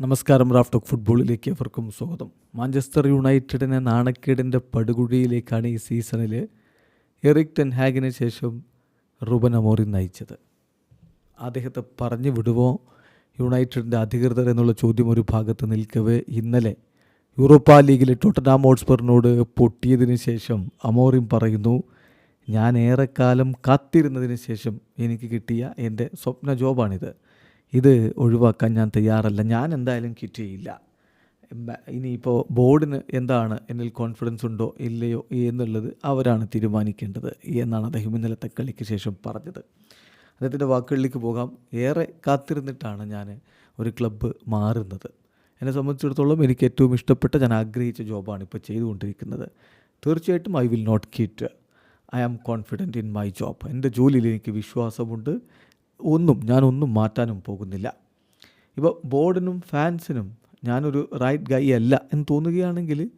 നമസ്കാരം റാഫ്റ്റോക്ക് ഫുട്ബോളിലേക്ക് എവർക്കും സ്വാഗതം. മാഞ്ചസ്റ്റർ യുണൈറ്റഡിനെ നാണക്കേടിന്റെ പടുകുഴിയിലേക്കാണ് ഈ സീസണിൽ എറിക് ടെൻ ഹാഗിന് ശേഷം റൂബൻ അമോറിൻ നയിച്ചത്. അദ്ദേഹത്തെ പറഞ്ഞു വിടുമോ യുണൈറ്റഡിന്റെ അധികൃതർ എന്നുള്ള ചോദ്യം ഒരു ഭാഗത്ത് നിൽക്കവേ. ഇന്നലെ യൂറോപ്പ ലീഗിലെ ടോട്ടനാം ഹോട്ട്സ്പറിനോട് പൊട്ടിയതിന് ശേഷം അമോറിൻ പറയുന്നു ഞാൻ ഏറെക്കാലം കാത്തിരുന്നതിന് ശേഷം എനിക്ക് കിട്ടിയ എന്റെ സ്വപ്ന ജോബാണിത്. ഇത് ഒഴിവാക്കാൻ ഞാൻ തയ്യാറല്ല. ഞാൻ എന്തായാലും കിറ്റ് ചെയ്യില്ല. ഇനിയിപ്പോൾ ബോർഡിന് എന്താണ് എന്നിൽ കോൺഫിഡൻസ് ഉണ്ടോ ഇല്ലയോ എന്നുള്ളത് അവരാണ് തീരുമാനിക്കേണ്ടത് എന്നാണ് അദ്ദേഹം ഇന്നലത്തെ കളിക്ക് ശേഷം പറഞ്ഞത്. അദ്ദേഹത്തിന്റെ വാക്കുകളിലേക്ക് പോകാം. ഏറെ കാത്തിരുന്നിട്ടാണ് ഞാൻ ഒരു ക്ലബ്ബ് മാറുന്നത്. എന്നെ സംബന്ധിച്ചിടത്തോളം എനിക്ക് ഏറ്റവും ഇഷ്ടപ്പെട്ട ഞാൻ ആഗ്രഹിച്ച ജോബാണ് ഇപ്പോൾ ചെയ്തുകൊണ്ടിരിക്കുന്നത്. തീർച്ചയായിട്ടും I will not quit I am confident in my job എന്റെ ജോലിയിൽ എനിക്ക് വിശ്വാസമുണ്ട്. ഒന്നും ഞാനൊന്നും മാറ്റാനും പോകുന്നില്ല. ഇപ്പോൾ ബോർഡിനും ഫാൻസിനും ഞാനൊരു റൈറ്റ് ഗൈ അല്ല എന്ന് തോന്നുകയാണെങ്കിൽ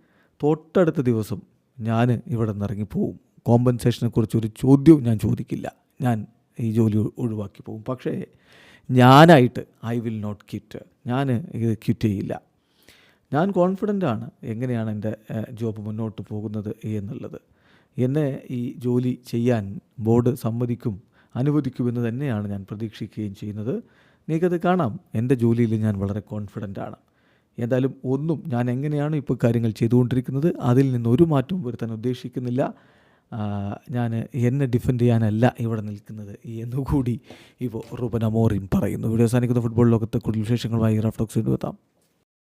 തൊട്ടടുത്ത ദിവസം ഞാൻ ഇവിടെ നിന്ന് ഇറങ്ങിപ്പോവും കോമ്പൻസേഷനെ കുറിച്ച് ഒരു ചോദ്യവും ഞാൻ ചോദിക്കില്ല. ഞാൻ ഈ ജോലി ഒഴിവാക്കി പോകും പക്ഷേ ഞാനായിട്ട് ഐ വിൽ നോട്ട് കിറ്റ് ഞാൻ ഇത് ക്വിറ്റ് ചെയ്യില്ല. ഞാൻ കോൺഫിഡന്റ് ആണ് എങ്ങനെയാണ് എന്റെ ജോബ് മുന്നോട്ട് പോകുന്നത് എന്നുള്ളത്. എന്നെ ഈ ജോലി ചെയ്യാൻ ബോർഡ് സമ്മതിക്കും അനുവദിക്കുമെന്ന് തന്നെയാണ് ഞാൻ പ്രതീക്ഷിക്കുകയും ചെയ്യുന്നത്. നിങ്ങൾക്കത് കാണാം. എന്റെ ജോലിയിൽ ഞാൻ വളരെ കോൺഫിഡന്റ് ആണ്. എന്തായാലും ഒന്നും ഞാൻ എങ്ങനെയാണ് ഇപ്പോൾ കാര്യങ്ങൾ ചെയ്തുകൊണ്ടിരിക്കുന്നത്? അതിൽ നിന്ന് ഒരു മാറ്റവും വരുത്താൻ ഉദ്ദേശിക്കുന്നില്ല. ഞാൻ എന്നെ ഡിഫെൻഡ് ചെയ്യാനല്ല ഇവിടെ നിൽക്കുന്നത് എന്നുകൂടി ഇപ്പോൾ റുബൻ പറയുന്നു. വീഡിയോ സാധിക്കുന്ന ഫുട്ബോൾ ലോകത്തെ കൂടുതൽ വിശേഷങ്ങളുമായി റഫ്ടോക്സ് എത്താം.